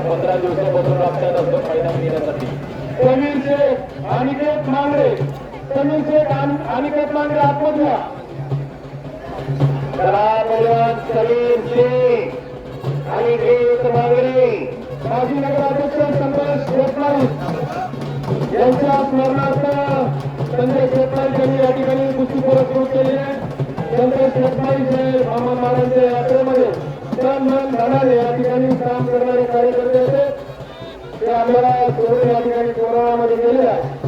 पंधरा दिवसापासून आपल्याला फायदा घेण्यासाठी समीर शेख अनिकेत मांगरे. समीर शेख अनिकेत मांगरे आतमध्ये या. चला समीर शेख अनिकेत मांगरे. माजी नगराध्यक्ष संतोष शेटलाई यांच्या स्मरणार्थ संजय शेटलाई यांनी या ठिकाणी कुस्ती पुरस्कृत केलेले संतोष संजय शेटलाई मामा महाराजांच्या यात्रेमध्ये. या ठिकाणी काम करणार आपल्याला सोडून या ठिकाणी कोरोनामध्ये गेलेले आहे